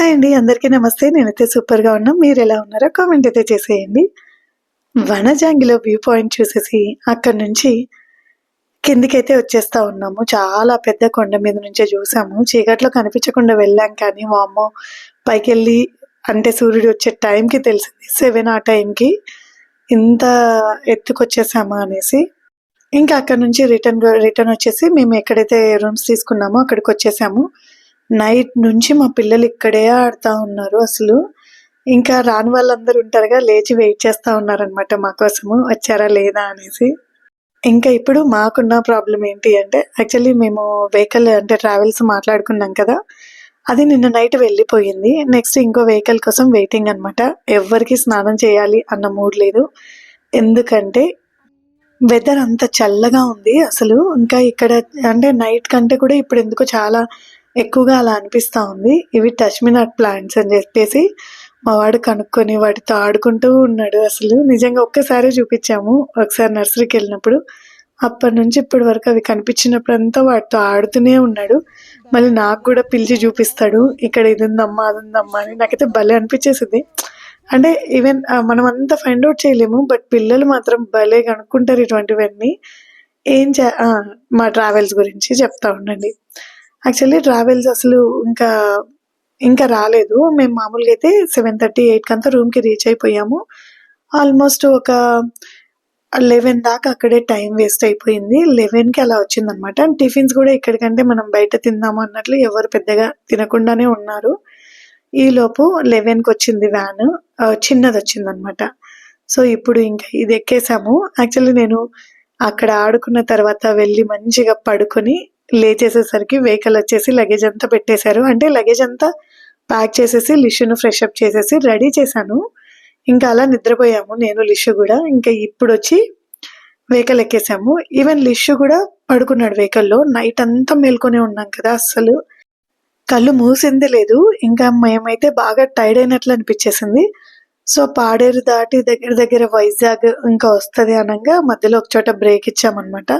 Hi అండి అందరికీ నమస్తే. నేనైతే సూపర్గా ఉన్నా. మీరు ఎలా ఉన్నారో కామెంట్ అయితే చేసేయండి. వనజాంగిలో వ్యూ పాయింట్ చూసేసి అక్కడ నుంచి కిందికైతే వచ్చేస్తా ఉన్నాము. చాలా పెద్ద కొండ మీద నుంచే చూసాము. చీకట్లో కనిపించకుండా వెళ్ళాం కానీ వామ్మో పైకి వెళ్ళి అంటే సూర్యుడు వచ్చే టైంకి తెలిసింది. సెవెన్ ఆ టైంకి ఇంత ఎత్తుకొచ్చేసామా అనేసి. ఇంకా అక్కడ నుంచి రిటర్న్ రిటర్న్ వచ్చేసి మేము ఎక్కడైతే రూమ్స్ తీసుకున్నామో అక్కడికి వచ్చేసాము. నైట్ నుంచి మా పిల్లలు ఇక్కడే ఆడుతూ ఉన్నారు అసలు. ఇంకా రాని వాళ్ళందరూ ఉంటారుగా లేచి వెయిట్ చేస్తా ఉన్నారనమాట మా కోసము. వచ్చారా లేదా అనేసి. ఇంకా ఇప్పుడు మాకున్న ప్రాబ్లం ఏంటి అంటే యాక్చువల్లీ మేము వెహికల్ అంటే ట్రావెల్స్ మాట్లాడుకున్నాం కదా అది నిన్న నైట్ వెళ్ళిపోయింది. నెక్స్ట్ ఇంకో వెహికల్ కోసం వెయిటింగ్ అనమాట ఎవరికి స్నానం చేయాలి అన్న మూడ్ లేదు. ఎందుకంటే వెదర్ అంత చల్లగా ఉంది అసలు. ఇంకా ఇక్కడ అంటే నైట్ కంటే కూడా ఇప్పుడు ఎందుకో చాలా ఎక్కువగా అలా అనిపిస్తూ ఉంది. ఇవి టచ్ ప్లాంట్స్ అని చెప్పేసి మా వాడు కనుక్కొని వాటితో ఆడుకుంటూ ఉన్నాడు అసలు. నిజంగా ఒక్కసారి చూపించాము ఒకసారి నర్సరీకి వెళ్ళినప్పుడు. అప్పటి నుంచి ఇప్పటి వరకు అవి కనిపించినప్పుడు అంతా వాటితో ఆడుతూనే ఉన్నాడు. మళ్ళీ నాకు కూడా పిలిచి చూపిస్తాడు. ఇక్కడ ఇది ఉందమ్మా అది ఉందమ్మా అని నాకైతే భలే అనిపించేసింది. అంటే ఈవెన్ మనం అంతా ఫైండ్ అవుట్ చేయలేము బట్ పిల్లలు మాత్రం భలే కనుక్కుంటారు ఇటువంటివన్నీ. ఏం చే మా ట్రావెల్స్ గురించి చెప్తా ఉండండి. యాక్చువల్లీ ట్రావెల్స్ అసలు ఇంకా ఇంకా రాలేదు. మేము మామూలుగా అయితే సెవెన్ థర్టీ ఎయిట్కి అంతా రూమ్కి రీచ్ అయిపోయాము. ఆల్మోస్ట్ ఒక లెవెన్ దాకా అక్కడే టైం వేస్ట్ అయిపోయింది. లెవెన్కి అలా వచ్చిందనమాట టిఫిన్స్ కూడా ఇక్కడికంటే మనం బయట తిందాము అన్నట్లు ఎవరు పెద్దగా తినకుండానే ఉన్నారు. ఈలోపు లెవెన్కి వచ్చింది వ్యాన్ చిన్నది వచ్చిందనమాట సో ఇప్పుడు ఇంకా ఇది ఎక్కేసాము. యాక్చువల్లీ నేను అక్కడ ఆడుకున్న తర్వాత వెళ్ళి మంచిగా పడుకొని లేచేసేసరికి వెహికల్ వచ్చేసి లగేజ్ అంతా పెట్టేశారు. అంటే లగేజ్ అంతా ప్యాక్ చేసేసి లిష్యూను ఫ్రెష్ అప్ చేసేసి రెడీ చేశాను. ఇంకా అలా నిద్రపోయాము నేను లిష్యూ కూడా. ఇంకా ఇప్పుడు వచ్చి వెహికల్ ఎక్కేసాము. ఈవెన్ లిష్యూ కూడా పడుకున్నాడు వెహికల్లో నైట్ అంతా మేల్కొనే ఉన్నాం కదా అస్సలు. కళ్ళు మూసింది లేదు. ఇంకా మేమైతే బాగా టైర్డ్ అయినట్లు అనిపించేసింది. సో పాడేరు దాటి దగ్గర దగ్గర వైజాగ్ ఇంకా వస్తుంది అనగా మధ్యలో ఒక చోట బ్రేక్ ఇచ్చామన్నమాట.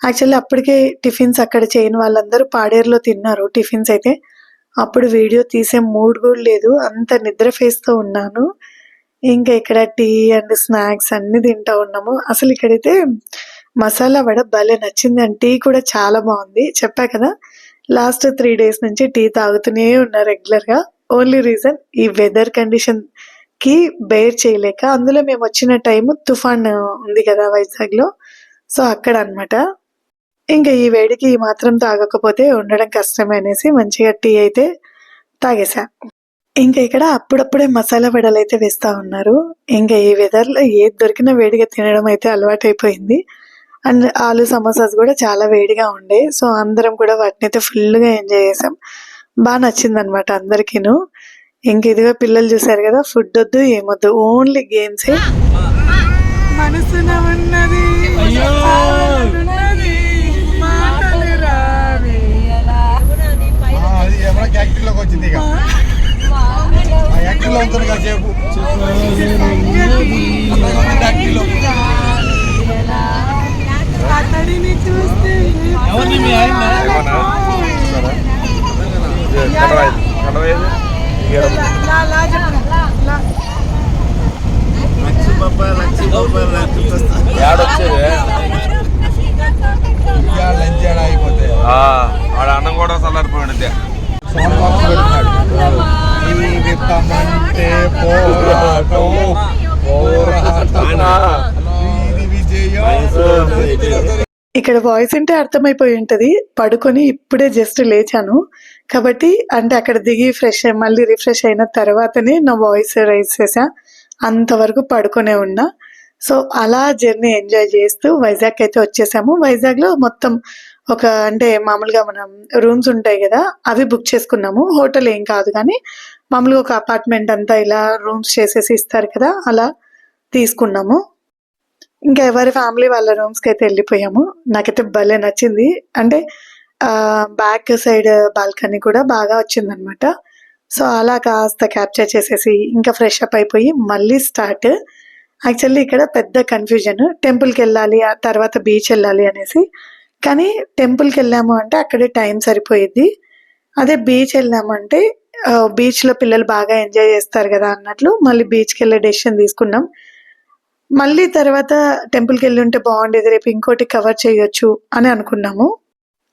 యాక్చువల్లీ అప్పటికే టిఫిన్స్ అక్కడ చేయని వాళ్ళందరూ పాడేరులో తిన్నారు. టిఫిన్స్ అయితే అప్పుడు వీడియో తీసే మూడ్ కూడా లేదు. అంత నిద్ర ఫేస్తో ఉన్నాను. ఇంకా ఇక్కడ టీ అండ్ స్నాక్స్ అన్నీ తింటా ఉన్నాము. అసలు ఇక్కడైతే మసాలా వడ భలే నచ్చింది. అండ్ టీ కూడా చాలా బాగుంది. చెప్పా కదా లాస్ట్ త్రీ డేస్ నుంచి టీ తాగుతూనే ఉన్నా రెగ్యులర్గా ఓన్లీ రీజన్ ఈ వెదర్ కండిషన్కి బేర్ చేయలేక అందులో మేము వచ్చిన టైము తుఫాన్ ఉంది కదా వైజాగ్లో. సో అక్కడ అనమాట ఇంకా ఈ వేడికి ఈ మాత్రం తాగకపోతే ఉండడం కష్టమే అనేసి మంచిగా టీ అయితే తాగేసా ఇంకా ఇక్కడ అప్పుడప్పుడే మసాలా వడలు అయితే వేస్తా ఉన్నారు. ఇంకా ఈ వెదర్లో ఏది దొరికినా వేడిగా తినడం అయితే అలవాటైపోయింది. అండ్ ఆలు సమోసాస్ కూడా చాలా వేడిగా ఉండే. సో అందరం కూడా వాటిని అయితే ఫుల్గా ఎంజాయ్ చేసాం. బాగా నచ్చింది అనమాట అందరికీను. ఇంక ఇదిగో పిల్లలు చూసారు కదా ఫుడ్ వద్దు ఏమొద్దు ఓన్లీ గేమ్సే. మనసున ఉన్నది. ఉన్నది, మాటలు రావే. ఆ, అది ఎవరో వచ్చింది ఇక యాక్టివ్లో ఉంటుంది కాసేపు యాక్టివ్లో అతడిని చూస్తే లా, లా చెప్పు. లా. లంచ్ ఏడా అయిపోతాయి. ఆడ అన్నం కూడా చల్లారిపోయింది పోరాటం పోరాటం ఇక్కడ వాయిస్ అంటే అర్థమైపోయి ఉంటది. పడుకొని ఇప్పుడే జస్ట్ లేచాను. కాబట్టి అంటే అక్కడ దిగి ఫ్రెష్ అయ్యి మళ్ళీ రిఫ్రెష్ అయిన తర్వాతనే నా వాయిస్ రైజ్ చేసా అంతవరకు పడుకునే ఉన్నా. సో అలా జర్నీ ఎంజాయ్ చేస్తూ వైజాగ్ అయితే వచ్చేసాము. వైజాగ్లో మొత్తం ఒక అంటే మామూలుగా మనం రూమ్స్ ఉంటాయి కదా అవి బుక్ చేసుకున్నాము. హోటల్ ఏం కాదు కానీ మామూలుగా ఒక అపార్ట్మెంట్ అంతా ఇలా రూమ్స్ చేసేసి ఇస్తారు కదా అలా తీసుకున్నాము. ఇంకా ఎవరి ఫ్యామిలీ వాళ్ళ రూమ్స్కి అయితే వెళ్ళిపోయాము. నాకైతే భలే నచ్చింది. అంటే బ్యాక్ సైడ్ బాల్కనీ కూడా బాగా వచ్చింది అనమాట సో అలా కాస్త క్యాప్చర్ చేసేసి ఇంకా ఫ్రెష్ అప్ అయిపోయి మళ్ళీ స్టార్ట్. యాక్చువల్లీ ఇక్కడ పెద్ద కన్ఫ్యూజన్. టెంపుల్కి వెళ్ళాలి ఆ తర్వాత బీచ్ వెళ్ళాలి అనేసి కానీ టెంపుల్కి వెళ్ళాము అంటే అక్కడే టైం సరిపోయింది. అదే బీచ్ వెళ్ళామంటే అంటే బీచ్లో పిల్లలు బాగా ఎంజాయ్ చేస్తారు కదా అన్నట్లు మళ్ళీ బీచ్కి వెళ్ళే డెసిషన్ తీసుకున్నాం. మళ్ళీ తర్వాత టెంపుల్కి వెళ్ళి ఉంటే బాగుండేది రేపు ఇంకోటి కవర్ చేయొచ్చు అని అనుకున్నాము.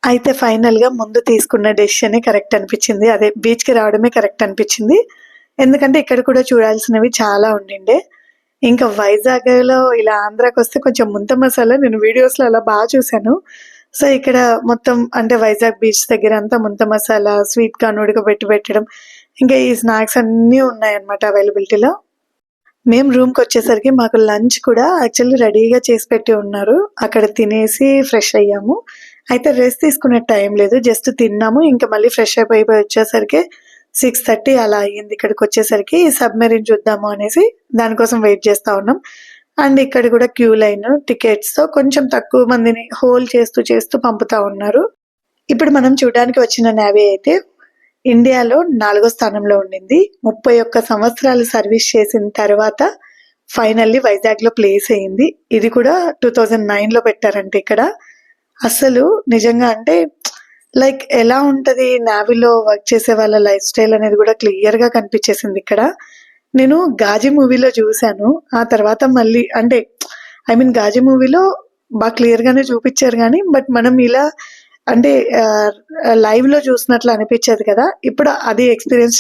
అయితే ఫైనల్గా ముందు తీసుకున్న డెసిషనే కరెక్ట్ అనిపించింది. అదే బీచ్కి రావడమే కరెక్ట్ అనిపించింది. ఎందుకంటే ఇక్కడ కూడా చూడాల్సినవి చాలా ఉండిండే. ఇంకా వైజాగ్లో ఇలా ఆంధ్రాకి వస్తే కొంచెం ముంత మసాలా. నేను వీడియోస్లో అలా బాగా చూశాను. సో ఇక్కడ మొత్తం అంటే వైజాగ్ బీచ్ దగ్గర అంతా ముంత మసాలా స్వీట్ కార్న్ ఉడకబెట్టి పెట్టడం ఇంకా ఈ స్నాక్స్ అన్నీ ఉన్నాయన్నమాట అవైలబిలిటీలో. మేము రూమ్కి వచ్చేసరికి మాకు లంచ్ కూడా యాక్చువల్లీ రెడీగా చేసి పెట్టి ఉన్నారు. అక్కడ తినేసి ఫ్రెష్ అయ్యాము. అయితే రెస్ట్ తీసుకునే టైం లేదు జస్ట్ తిన్నాము. ఇంకా మళ్ళీ ఫ్రెష్ అప్ అయిపోయి వచ్చేసరికి సిక్స్ థర్టీ అలా అయ్యింది. ఇక్కడికి వచ్చేసరికి సబ్మెరీన్ చూద్దాము అనేసి దానికోసం వెయిట్ చేస్తా ఉన్నాం. అండ్ ఇక్కడ కూడా క్యూ లైన్ టికెట్స్తో కొంచెం తక్కువ మందిని హోల్డ్ చేస్తూ చేస్తూ పంపుతా ఉన్నారు. ఇప్పుడు మనం చూడడానికి వచ్చిన నావీ అయితే ఇండియాలో నాలుగో స్థానంలో ఉండింది. ముప్పై ఒక్క సంవత్సరాలు సర్వీస్ చేసిన తర్వాత ఫైనల్లీ వైజాగ్లో ప్లేస్ అయింది. ఇది కూడా టూ థౌజండ్ నైన్లో పెట్టారంటే ఇక్కడ. అసలు నిజంగా అంటే లైక్ ఎలా ఉంటది? నావీలో వర్క్ చేసే వాళ్ళ లైఫ్ స్టైల్ అనేది కూడా క్లియర్గా కనిపించేసింది ఇక్కడ. నేను గాజీ మూవీలో చూశాను. ఆ తర్వాత మళ్ళీ అంటే ఐ మీన్ గాజీ మూవీలో బాగా క్లియర్ గానే చూపించారు కానీ బట్ మనం ఇలా అంటే లైవ్లో చూసినట్లు అనిపించేది కదా ఇప్పుడు అది ఎక్స్పీరియన్స్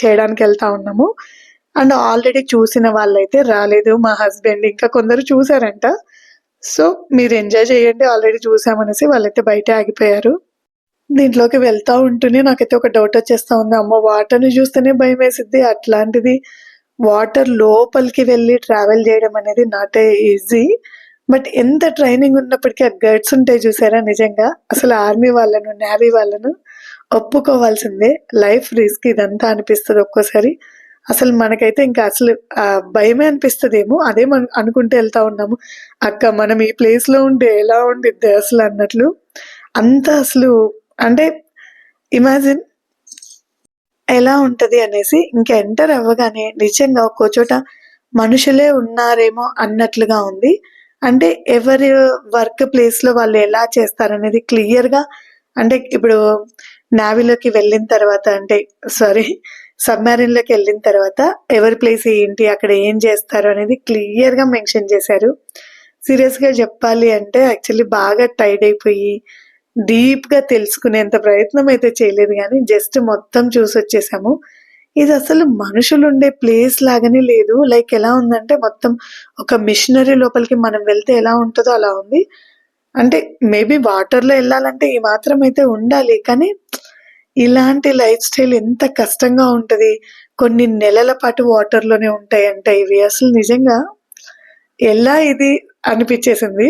చేయడానికి వెళ్తా ఉన్నాము. అండ్ ఆల్రెడీ చూసిన వాళ్ళైతే రాలేదు మా హస్బెండ్ ఇంకా కొందరు చూసారంట సో మీరు ఎంజాయ్ చేయండి ఆల్రెడీ చూసామనేసి వాళ్ళైతే బయట ఆగిపోయారు. దీంట్లోకి వెళ్తా ఉంటూనే నాకైతే ఒక డౌట్ వచ్చేస్తా ఉంది. అమ్మ వాటర్ని చూస్తేనే భయం వేసిద్ది అట్లాంటిది. వాటర్ లోపలికి వెళ్ళి ట్రావెల్ చేయడం అనేది నాట్ ఈజీ. బట్ ఎంత ట్రైనింగ్ ఉన్నప్పటికీ ఆ గైడ్స్ ఉంటాయి చూసారా నిజంగా? అసలు ఆర్మీ వాళ్ళను నేవీ వాళ్ళను ఒప్పుకోవాల్సిందే. లైఫ్ రిస్క్ ఇదంతా అనిపిస్తుంది ఒక్కోసారి. అసలు మనకైతే ఇంకా అసలు భయమే అనిపిస్తుందేమో. అదే మనం అనుకుంటూ వెళ్తా ఉన్నాము. అక్క మనం ఈ ప్లేస్లో ఉంటే ఎలా ఉండిద్ది అసలు అన్నట్లు. అంత అసలు అంటే ఇమాజిన్ ఎలా ఉంటది అనేసి ఇంకా ఎంటర్ అవ్వగానే నిజంగా ఒక్కో చోట మనుషులే ఉన్నారేమో అన్నట్లుగా ఉంది. అంటే ఎవరి వర్క్ ప్లేస్లో వాళ్ళు ఎలా చేస్తారనేది క్లియర్గా అంటే ఇప్పుడు నావీలోకి వెళ్ళిన తర్వాత అంటే సారీ సబ్మెరీన్లోకి వెళ్ళిన తర్వాత ఎవరి ప్లేస్ ఏంటి అక్కడ ఏం చేస్తారు అనేది క్లియర్గా మెన్షన్ చేశారు. సీరియస్గా చెప్పాలి అంటే యాక్చువల్లీ బాగా టైడ్ అయిపోయి డీప్గా తెలుసుకునేంత ప్రయత్నం అయితే చేయలేదు కానీ జస్ట్ మొత్తం చూసి వచ్చేసాము. ఇది అసలు మనుషులు ఉండే ప్లేస్ లాగానే లేదు. లైక్ ఎలా ఉందంటే మొత్తం ఒక మిషనరీ లోపలికి మనం వెళ్తే ఎలా ఉంటుందో అలా ఉంది. అంటే మేబీ వాటర్లో వెళ్ళాలంటే ఈ మాత్రం అయితే ఉండాలి కానీ ఇలాంటి లైఫ్ స్టైల్ ఎంత కష్టంగా ఉంటది. కొన్ని నెలల పాటు వాటర్లోనే అంటే ఇవి. అసలు నిజంగా ఎలా ఇది అనిపించేసింది?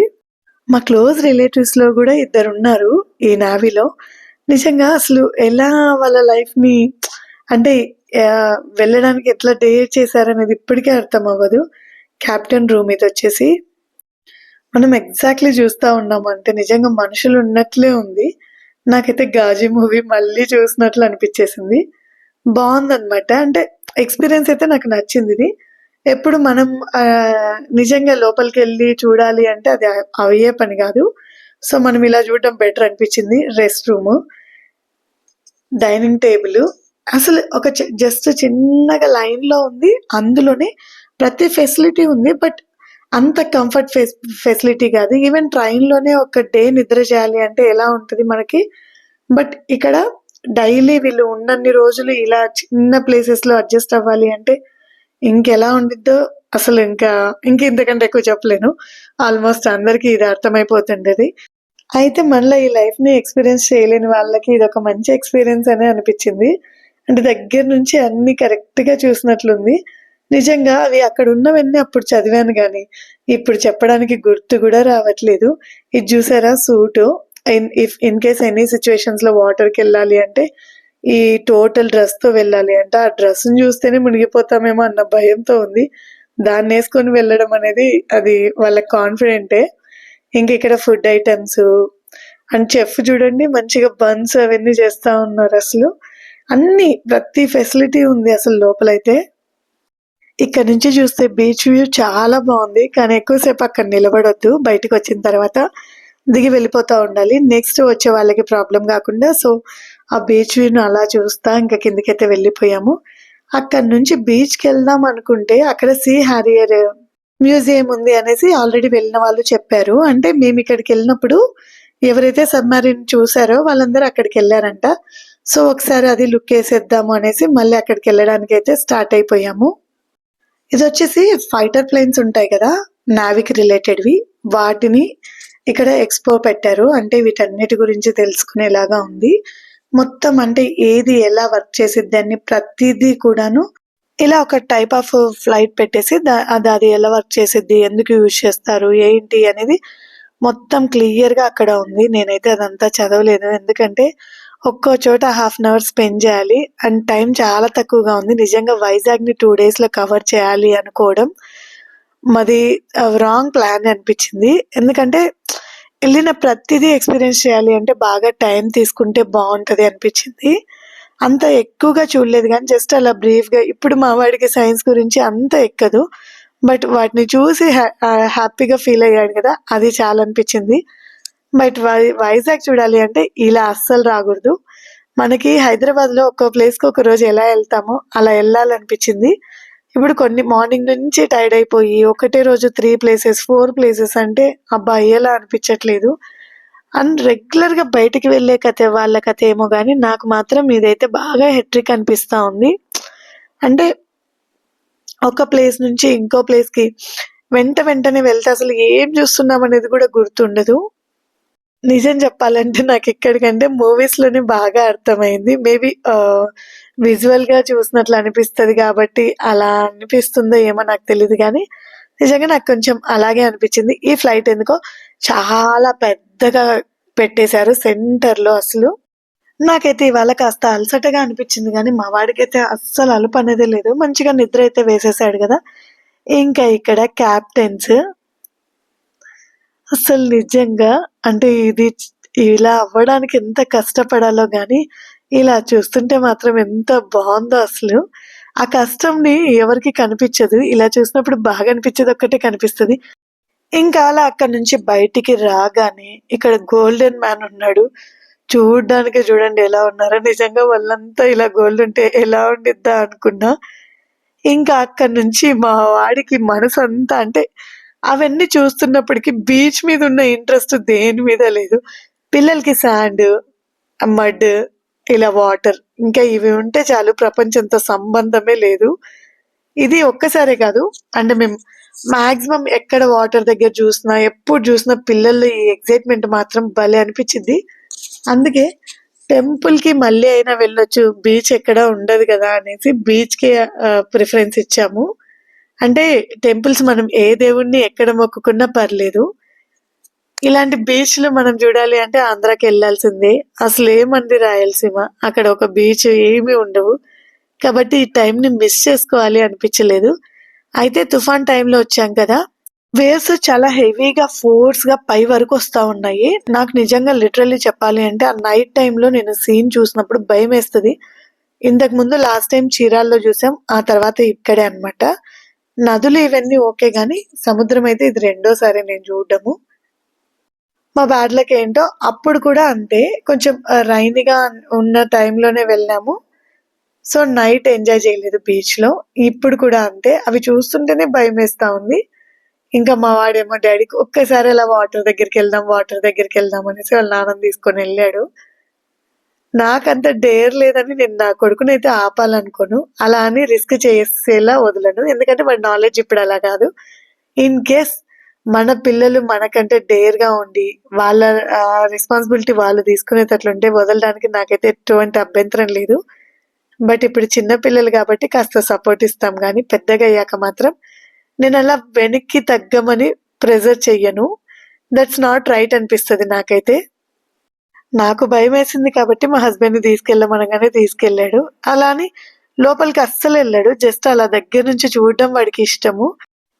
మా క్లోజ్ రిలేటివ్స్లో కూడా ఇద్దరు ఉన్నారు ఈ నావీలో. నిజంగా అసలు ఎలా వాళ్ళ లైఫ్ని అంటే వెళ్ళడానికి ఎట్లా డేర్ చేశారనేది ఇప్పటికే అర్థం అవ్వదు కెప్టెన్ రూమ్ ఇది వచ్చేసి మనం ఎగ్జాక్ట్లీ చూస్తూ ఉన్నాం అంటే నిజంగా మనుషులు ఉన్నట్లే ఉంది. నాకైతే గాజీ మూవీ మళ్ళీ చూసినట్లు అనిపించేసింది. బాగుందన్నమాట. అంటే ఎక్స్పీరియన్స్ అయితే నాకు నచ్చింది ఇది. ఎప్పుడు మనం నిజంగా లోపలికి వెళ్ళి చూడాలి అంటే అది అయ్యే పని కాదు. సో మనం ఇలా చూడడం బెటర్ అనిపించింది. Rest room dining table. అసలు ఒక జస్ట్ చిన్నగా లైన్లో ఉంది. అందులోనే ప్రతి ఫెసిలిటీ ఉంది. బట్ అంత కంఫర్ట్ ఫెసిలిటీ కాదు. ఈవెన్ ట్రైన్లోనే ఒక డే నిద్ర చేయాలి అంటే ఎలా ఉంటుంది మనకి? బట్ ఇక్కడ డైలీ వీళ్ళు ఉన్నన్ని రోజులు ఇలా చిన్న ప్లేసెస్లో అడ్జస్ట్ అవ్వాలి అంటే ఇంకెలా ఉండిద్దో అసలు ఇంకా ఇంక ఇంతకంటే ఎక్కువ చెప్పలేను. ఆల్మోస్ట్ అందరికీ ఇది అర్థమైపోతుండేది. అయితే మళ్ళీ ఈ లైఫ్ని ఎక్స్పీరియన్స్ చేయలేని వాళ్ళకి ఇది ఒక మంచి ఎక్స్పీరియన్స్ అనే అనిపించింది. అంటే దగ్గర నుంచి అన్ని కరెక్ట్గా చూసినట్లుంది. నిజంగా అవి అక్కడ ఉన్నవన్నీ అప్పుడు చదివాను కానీ ఇప్పుడు చెప్పడానికి గుర్తు కూడా రావట్లేదు. ఇది చూసారా? Suit. In if in case any సిచ్యువేషన్స్లో లో వాటర్కి వెళ్ళాలి అంటే ఈ టోటల్ డ్రెస్తో వెళ్ళాలి అంటే ఆ డ్రెస్ చూస్తేనే మునిగిపోతామేమో అన్న భయంతో ఉంది. దాన్ని వేసుకొని వెళ్ళడం అనేది అది వాళ్ళ కాన్ఫిడెంటే ఇంక ఇక్కడ ఫుడ్ ఐటమ్స్ అండ్ చెఫ్ చూడండి మంచిగా బన్స్ అవన్నీ చేస్తా ఉన్నారు అసలు. అన్ని ప్రతి ఫెసిలిటీ ఉంది అసలు లోపలైతే. ఇక్కడ నుంచి చూస్తే బీచ్ వ్యూ చాలా బాగుంది. కానీ ఎక్కువసేపు అక్కడ నిలబడొద్దు. బయటకు వచ్చిన తర్వాత దిగి వెళ్ళిపోతూ ఉండాలి. నెక్స్ట్ వచ్చే వాళ్ళకి ప్రాబ్లం కాకుండా సో ఆ బీచ్ వ్యూను అలా చూస్తా ఇంకా కిందకైతే వెళ్ళిపోయాము. అక్కడ నుంచి బీచ్కి వెళ్దాం అనుకుంటే అక్కడ సీ హ్యారియర్ మ్యూజియం ఉంది అనేసి ఆల్రెడీ వెళ్ళిన వాళ్ళు చెప్పారు. అంటే మేము ఇక్కడికి వెళ్ళినప్పుడు ఎవరైతే సబ్మరీన్ చూసారో వాళ్ళందరూ అక్కడికి వెళ్ళారంట. సో ఒకసారి అది లుక్ వేసేద్దాము అనేసి మళ్ళీ అక్కడికి వెళ్ళడానికి అయితే స్టార్ట్ అయిపోయాము. ఇది వచ్చేసి ఫైటర్ ప్లేన్స్ ఉంటాయి కదా నావిక్ రిలేటెడ్వి. వాటిని ఇక్కడ ఎక్స్పో పెట్టారు. అంటే వీటన్నిటి గురించి తెలుసుకునేలాగా ఉంది. మొత్తం అంటే ఏది ఎలా వర్క్ చేసిద్ది అని ప్రతిదీ కూడాను ఇలా ఒక టైప్ ఆఫ్ ఫ్లైట్ పెట్టేసి దా- అది అది ఎలా వర్క్ చేసిద్ది ఎందుకు యూజ్ చేస్తారు ఏంటి అనేది మొత్తం క్లియర్గా అక్కడ ఉంది. నేనైతే అదంతా చదవలేదు. ఎందుకంటే ఒక్కో చోట హాఫ్ అన్ అవర్ స్పెండ్ చేయాలి అండ్ టైం చాలా తక్కువగా ఉంది. నిజంగా వైజాగ్ని టూ డేస్లో కవర్ చేయాలి అనుకోవడం మాది రాంగ్ ప్లాన్ అనిపించింది. ఎందుకంటే వెళ్ళిన ప్రతిదీ ఎక్స్పీరియన్స్ చేయాలి అంటే బాగా టైం తీసుకుంటే బాగుంటుంది అనిపించింది. అంత ఎక్కువగా చూడలేదు కానీ జస్ట్ అలా బ్రీఫ్గా ఇప్పుడు మా వాడికి సైన్స్ గురించి అంత ఎక్కదు. బట్ వాటిని చూసి హ్యాపీగా ఫీల్ అయ్యాడు కదా అది చాలా అనిపించింది. బట్ వై- వైజాగ్ చూడాలి అంటే ఇలా అస్సలు రాకూడదు. మనకి హైదరాబాద్లో ఒక్కో ప్లేస్కి ఒక రోజు ఎలా వెళ్తామో అలా వెళ్ళాలనిపించింది. ఇప్పుడు కొన్ని మార్నింగ్ నుంచి టైర్డ్ అయిపోయి ఒకటే రోజు త్రీ ప్లేసెస్ ఫోర్ ప్లేసెస్ అంటే అబ్బా అయ్యేలా అనిపించట్లేదు. అండ్ రెగ్యులర్గా బయటికి వెళ్ళే కథ వాళ్ళ కథ ఏమో కానీ నాకు మాత్రం ఇదైతే బాగా హెట్రిక్ అనిపిస్తూ ఉంది. అంటే ఒక ప్లేస్ నుంచి ఇంకో ప్లేస్కి వెంట వెంటనే వెళ్తే అసలు ఏం చూస్తున్నాం అనేది కూడా గుర్తుండదు. నిజం చెప్పాలంటే నాకు ఎక్కడికంటే మూవీస్లోనే బాగా అర్థమైంది. మేబీ విజువల్గా చూసినట్లు అనిపిస్తుంది కాబట్టి అలా అనిపిస్తుందో ఏమో నాకు తెలియదు కానీ నిజంగా నాకు కొంచెం అలాగే అనిపించింది. ఈ ఫ్లైట్ ఎందుకో చాలా పెద్దగా పెట్టేశారు సెంటర్లో అసలు. నాకైతే ఇవాళ కాస్త అలసటగా అనిపించింది కానీ మా వాడికైతే అస్సలు అలుపు అనేది లేదు. మంచిగా నిద్ర అయితే వేసేసాడు కదా. ఇంకా ఇక్కడ క్యాప్టెన్స్ అసలు నిజంగా అంటే ఇది ఇలా అవ్వడానికి ఎంత కష్టపడాలో కానీ ఇలా చూస్తుంటే మాత్రం ఎంత బాగుందో అసలు. ఆ కష్టంని ఎవరికి కనిపించదు. ఇలా చూసినప్పుడు బాగా అనిపించేది ఒక్కటే కనిపిస్తది. ఇంకా అలా అక్కడ నుంచి బయటికి రాగానే ఇక్కడ గోల్డెన్ మ్యాన్ ఉన్నాడు. చూడడానికి చూడండి ఎలా ఉన్నారో. నిజంగా వాళ్ళంతా ఇలా గోల్డ్ ఉంటే ఎలా ఉండిద్దా అనుకున్నా. ఇంకా అక్కడి నుంచి మా వాడికి మనసు అంతా అంటే అవన్నీ చూస్తున్నప్పటికీ బీచ్ మీద ఉన్న ఇంట్రెస్ట్ దేని మీద లేదు. పిల్లలకి శాండ్ మడ్ ఇలా వాటర్ ఇంకా ఇవి ఉంటే చాలు ప్రపంచంతో సంబంధమే లేదు. ఇది ఒక్కసారే కాదు అంటే మేము మాక్సిమం ఎక్కడ వాటర్ దగ్గర చూసినా ఎప్పుడు చూసినా పిల్లలు ఈ ఎగ్జైట్మెంట్ మాత్రం భలే అనిపించింది. అందుకే టెంపుల్కి మళ్ళీ అయినా వెళ్ళొచ్చు బీచ్ ఎక్కడ ఉండదు కదా అనేసి బీచ్కి ప్రిఫరెన్స్ ఇచ్చాము. అంటే టెంపుల్స్ మనం ఏ దేవుణ్ణి ఎక్కడ మొక్కుకున్నా పర్లేదు. ఇలాంటి బీచ్లు మనం చూడాలి అంటే ఆంధ్రాకి వెళ్ళాల్సిందే. అసలు ఏమంది రాయలసీమ? అక్కడ ఒక బీచ్ ఏమీ ఉండవు. కాబట్టి ఈ టైం ని మిస్ చేసుకోవాలి అనిపించలేదు. అయితే తుఫాన్ టైంలో వచ్చాం కదా. వేవ్స్ చాలా హెవీగా ఫోర్స్గా పై వరకు వస్తా ఉన్నాయి. నాకు నిజంగా లిటరల్లీ చెప్పాలి అంటే ఆ నైట్ టైంలో నేను సీన్ చూసినప్పుడు భయం వేస్తుంది. ఇంతకు ముందు లాస్ట్ టైం చీరాల్లో చూసాం. ఆ తర్వాత ఇక్కడే అన్నమాట. నదులు ఇవన్నీ ఓకే గానీ సముద్రం అయితే ఇది రెండోసారి నేను చూడడము. మా బ్యాడ్ లక్ ఏంటో అప్పుడు కూడా అంతే. కొంచెం రైనిగా ఉన్న టైంలోనే వెళ్ళాము. సో నైట్ ఎంజాయ్ చేయలేదు బీచ్లో ఇప్పుడు కూడా అంతే. అవి చూస్తుంటేనే భయం వేస్తూ ఉంది. ఇంకా మా వాడేమో డాడీకి ఒక్కసారి అలా వాటర్ దగ్గరికి వెళ్దాం వాటర్ దగ్గరికి వెళ్దాం అనేసి వాళ్ళ నాన్న తీసుకొని వెళ్ళాడు. నాకంత డేర్ లేదని నేను నా కొడుకునైతే ఆపాలనుకోను. అలా అని రిస్క్ చేసేలా వదలను. ఎందుకంటే వాడి నాలెడ్జ్ ఇప్పుడు అలా కాదు. ఇన్ కేస్ మన పిల్లలు మనకంటే డేర్గా ఉండి వాళ్ళ రెస్పాన్సిబిలిటీ వాళ్ళు తీసుకునేటట్లుంటే వదలడానికి నాకైతే ఎటువంటి అభ్యంతరం లేదు. బట్ ఇప్పుడు చిన్న పిల్లలు కాబట్టి కాస్త సపోర్ట్ ఇస్తాం. కానీ పెద్దగా అయ్యాక మాత్రం నేను అలా వెనక్కి తగ్గమని ప్రెజర్ చెయ్యను. దట్స్ నాట్ రైట్ అనిపిస్తుంది నాకైతే. నాకు భయం వేసింది కాబట్టి మా హస్బెండ్ని తీసుకెళ్ళమనగానే తీసుకెళ్ళాడు. అలా అని లోపలికి అస్సలు వెళ్ళాడు. జస్ట్ అలా దగ్గర నుంచి చూడడం వాడికి ఇష్టము.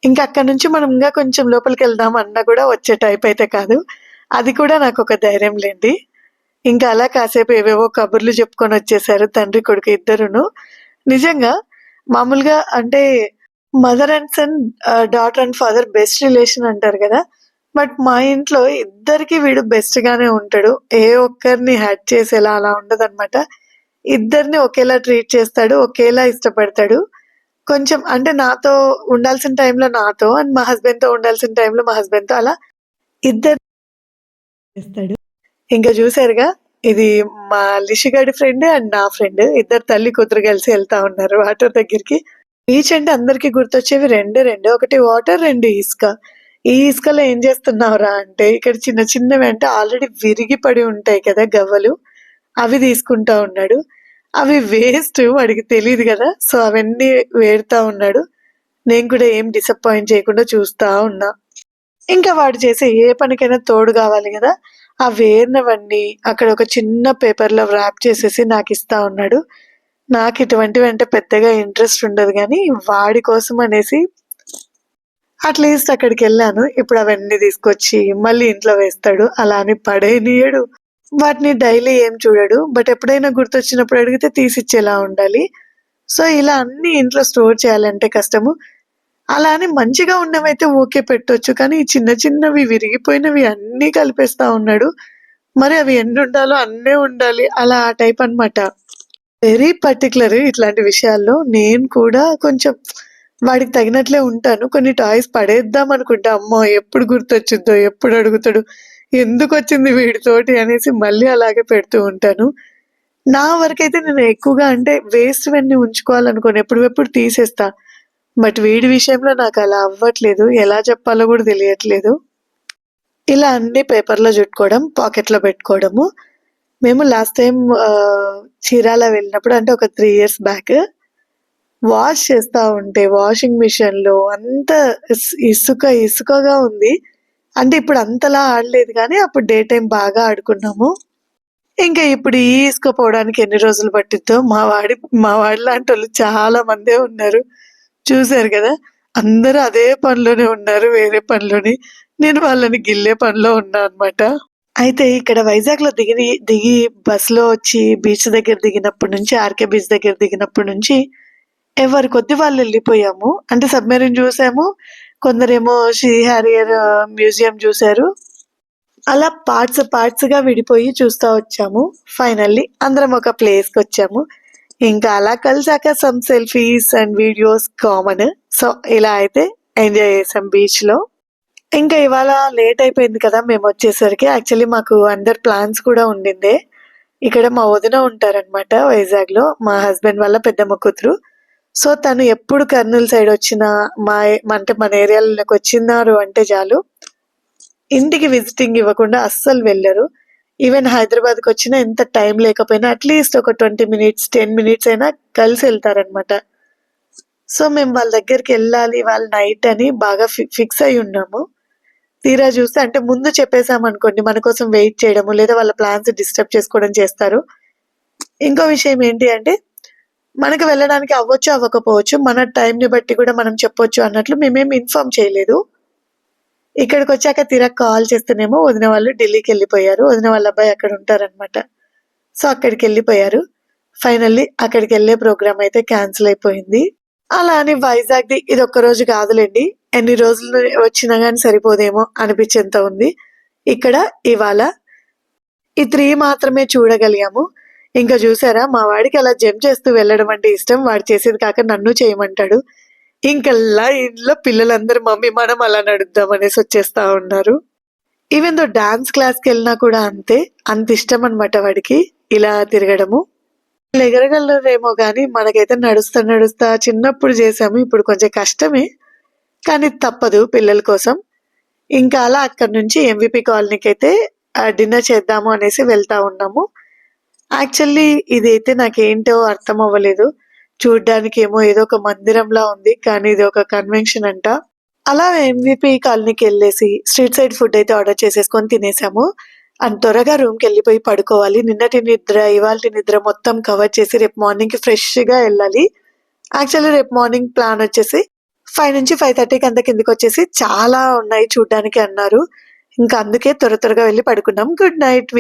ఇంకా అక్కడ నుంచి మనం ఇంకా కొంచెం లోపలికి వెళ్దాం అన్నా కూడా వచ్చే టైప్ అయితే కాదు. అది కూడా నాకు ఒక ధైర్యం లేండి ఇంకా అలా కాసేపు ఏవేవో కబుర్లు చెప్పుకొని వచ్చేసారు తండ్రి కొడుకు ఇద్దరును. నిజంగా మామూలుగా అంటే mother and son daughter and father best relation అంటారు కదా. బట్ మా ఇంట్లో ఇద్దరికి వీడు బెస్ట్ గానే ఉంటాడు. ఏ ఒక్కరిని హ్యాట్ చేసేలా అలా ఉండదన్నమాట. ఇద్దరిని ఒకేలా ట్రీట్ చేస్తాడు ఒకేలా ఇష్టపడతాడు. కొంచెం అంటే నాతో ఉండాల్సిన టైంలో నాతో అండ్ మా హస్బెండ్తో ఉండాల్సిన టైంలో మా హస్బెండ్తో అలా ఇద్దరు చేస్తాడు. ఇంకా చూసారుగా ఇది మా లిషిగాడి ఫ్రెండ్ అండ్ నా ఫ్రెండ్. ఇద్దరు తల్లి కూతురు కలిసి వెళ్తా ఉన్నారు వాటర్ దగ్గరికి. బీచ్ అంటే అందరికి గుర్తొచ్చేవి రెండు రెండు. ఒకటి వాటర్ రెండు ఇసుక. ఈ ఇసుకలో ఏం చేస్తున్నావురా అంటే ఇక్కడ చిన్న చిన్నవి అంటే ఆల్రెడీ విరిగి పడి ఉంటాయి కదా గవ్వలు. అవి తీసుకుంటా ఉన్నాడు. అవి వేస్ట్ వాడికి తెలియదు కదా. సో అవన్నీ వేడుతా ఉన్నాడు. నేను కూడా ఏం డిసప్పాయింట్ చేయకుండా చూస్తా ఉన్నా. ఇంకా వాడు చేసే ఏ పనికైనా తోడు కావాలి కదా. ఆ వేరినవన్నీ అక్కడ ఒక చిన్న పేపర్లో వ్రాప్ ర్యాప్ చేసేసి నాకు ఇస్తా ఉన్నాడు. నాకు ఇటువంటివి అంటే పెద్దగా ఇంట్రెస్ట్ ఉండదు కానీ వాడి కోసం అనేసి అట్లీస్ట్ అక్కడికి వెళ్ళాను. ఇప్పుడు అవన్నీ తీసుకొచ్చి మళ్ళీ ఇంట్లో వేస్తాడు. అలా అని పడేయనీయడు వాటిని డైలీ ఏం చూడడు బట్ ఎప్పుడైనా గుర్తొచ్చినప్పుడు అడిగితే తీసిచ్చేలా ఉండాలి. సో ఇలా అన్ని ఇంట్లో స్టోర్ చేయాలంటే కష్టము. అలా అని మంచిగా ఉన్నవైతే ఓకే పెట్టొచ్చు కానీ ఈ చిన్న చిన్నవి విరిగిపోయినవి అన్నీ కలిపేస్తా ఉన్నాడు. మరి అవి ఎన్ని ఉండాలో అన్నీ ఉండాలి అలా ఆ టైప్ అన్నమాట. వెరీ పర్టికులర్ ఇట్లాంటి విషయాల్లో నేను కూడా కొంచెం వాడికి తగినట్లే ఉంటాను. కొన్ని టాయ్స్ పడేద్దాం అనుకుంటా అమ్మో ఎప్పుడు గుర్తొచ్చుద్దో ఎప్పుడు అడుగుతాడు. ఎందుకు వచ్చింది వీడితోటి అనేసి మళ్ళీ అలాగే పెడుతూ ఉంటాను. నా వరకైతే నేను ఎక్కువగా అంటే వేస్ట్ వెన్నీ ఉంచుకోవాలనుకోను. ఎప్పుడు తీసేస్తా. బట్ వీడి విషయంలో నాకు అలా అవ్వట్లేదు. ఎలా చెప్పాలో కూడా తెలియట్లేదు. ఇలా అన్ని పేపర్లో చుట్టుకోవడం పాకెట్లో పెట్టుకోవడము. మేము లాస్ట్ టైం చీరాల వెళ్ళినప్పుడు అంటే ఒక త్రీ ఇయర్స్ బ్యాక్ వాష్ చేస్తూ ఉంటే వాషింగ్ మిషన్లో అంత ఇసుక ఇసుకగా ఉంది. అంటే ఇప్పుడు అంతలా ఆడలేదు కానీ అప్పుడు డే టైం బాగా ఆడుకున్నాము. ఇంకా ఇప్పుడు ఈసుకుపోవడానికి ఎన్ని రోజులు పట్టిద్దో మా వాడి మా వాడి లాంటి వాళ్ళు చాలా మందే ఉన్నారు. చూశారు కదా? అందరూ అదే పనిలోనే ఉన్నారు వేరే పనిలోని. నేను వాళ్ళని గిల్లే పనిలో ఉన్నా అనమాట అయితే ఇక్కడ వైజాగ్లో దిగి దిగి బస్సులో వచ్చి బీచ్ దగ్గర దిగినప్పటి నుంచి ఆర్కే బీచ్ దగ్గర దిగినప్పటి నుంచి ఎవరి కొద్ది వాళ్ళు వెళ్ళిపోయాము. అంటే సబ్మెరీన్ చూసాము. కొందరేమో శ్రీ హరియర్ మ్యూజియం చూశారు. అలా పార్ట్స్ పార్ట్స్గా విడిపోయి చూస్తూ వచ్చాము. ఫైనల్లీ అందరం ఒక ప్లేస్కి వచ్చాము. ఇంకా అలా కలిసాక some selfies and videos common so ఇలా అయితే ఎంజాయ్ చేసాం బీచ్లో ఇంకా ఇవాళ లేట్ అయిపోయింది కదా మేము వచ్చేసరికి. యాక్చువల్లీ మాకు అందరు ప్లాన్స్ కూడా ఉండిందే. ఇక్కడ మా వదిన ఉంటారనమాట వైజాగ్లో. మా హస్బెండ్ వాళ్ళ పెద్దమ్మ కూతురు. సో తను ఎప్పుడు కర్నూలు సైడ్ వచ్చినా మా అంటే మన ఏరియాలోకి వచ్చినారు అంటే చాలు. ఇంటికి విజిటింగ్ ఇవ్వకుండా అస్సలు వెళ్ళరు. ఈవెన్ హైదరాబాద్కి వచ్చినా ఎంత టైం లేకపోయినా అట్లీస్ట్ ఒక ట్వంటీ మినిట్స్ టెన్ మినిట్స్ అయినా కలిసి వెళ్తారనమాట సో మేము వాళ్ళ దగ్గరికి వెళ్ళాలి వాళ్ళ నైట్ అని బాగా ఫిక్స్ అయి ఉన్నాము. తీరా చూస్తే అంటే ముందు చెప్పేసాం అనుకోండి మన కోసం వెయిట్ చేయడము లేదా వాళ్ళ ప్లాన్స్ డిస్టర్బ్ చేసుకోవడం చేస్తారు. ఇంకో విషయం ఏంటి అంటే మనకు వెళ్ళడానికి అవ్వచ్చు అవ్వకపోవచ్చు మన టైంని బట్టి కూడా మనం చెప్పొచ్చు అన్నట్లు మేమేం ఇన్ఫార్మ్ చేయలేదు. ఇక్కడికి వచ్చాక తీరా కాల్ చేస్తేనేమో వదిన వాళ్ళు ఢిల్లీకి వెళ్ళిపోయారు. వదిన వాళ్ళ అబ్బాయి అక్కడ ఉంటారనమాట సో అక్కడికి వెళ్ళిపోయారు. ఫైనల్లీ అక్కడికి వెళ్ళే ప్రోగ్రామ్ అయితే క్యాన్సిల్ అయిపోయింది. అలా అని వైజాగ్ది ఇది ఒక్క రోజు కాదులేండి. ఎన్ని రోజులు వచ్చినా కానీ సరిపోదేమో అనిపించేంత ఉంది. ఇక్కడ ఇవాళ ఈ త్రీ మాత్రమే చూడగలిగాము. ఇంకా చూసారా? మా వాడికి అలా జంప్ చేస్తూ వెళ్ళడం అంటే ఇష్టం. వాడు చేసేది కాక నన్ను చేయమంటాడు. ఇంకా ఇంట్లో పిల్లలందరూ మమ్మీ మనం అలా నడుద్దాం అనేసి వచ్చేస్తా ఉన్నారు. ఈవెన్ దో డాన్స్ క్లాస్కి వెళ్ళినా కూడా అంతే. అంత ఇష్టం అనమాట వాడికి. ఇలా తిరగడము. ఎగరగలరేమో కానీ మనకైతే నడుస్తా నడుస్తా చిన్నప్పుడు చేసాము ఇప్పుడు కొంచెం కష్టమే. కానీ తప్పదు పిల్లల కోసం. ఇంకా అలా అక్కడి నుంచి ఎంవిపి కాలనీకి అయితే డిన్నర్ చేద్దాము అనేసి వెళ్తా ఉన్నాము. యాక్చువల్లీ ఇదైతే నాకేంటో అర్థం అవ్వలేదు. చూడ్డానికి ఏమో ఏదో ఒక మందిరంలా ఉంది కానీ ఇది ఒక కన్వెన్షన్ అంట. అలా ఎంవిపి కాలనీకి వెళ్ళేసి స్ట్రీట్ సైడ్ ఫుడ్ అయితే ఆర్డర్ చేసేసుకొని తినేసాము. అండ్ త్వరగా రూమ్కి వెళ్ళిపోయి పడుకోవాలి. నిన్నటి నిద్ర ఇవాళ నిద్ర మొత్తం కవర్ చేసి రేపు మార్నింగ్ ఫ్రెష్గా ఫ్రెష్గా వెళ్ళాలి. యాక్చువల్లీ రేపు మార్నింగ్ ప్లాన్ వచ్చేసి ఫైవ్ నుంచి ఫైవ్ థర్టీకి అంత కిందకి వచ్చేసి చాలా ఉన్నాయి చూడ్డానికి అన్నారు. ఇంకా అందుకే త్వర త్వరగా వెళ్ళి పడుకున్నాం. Good night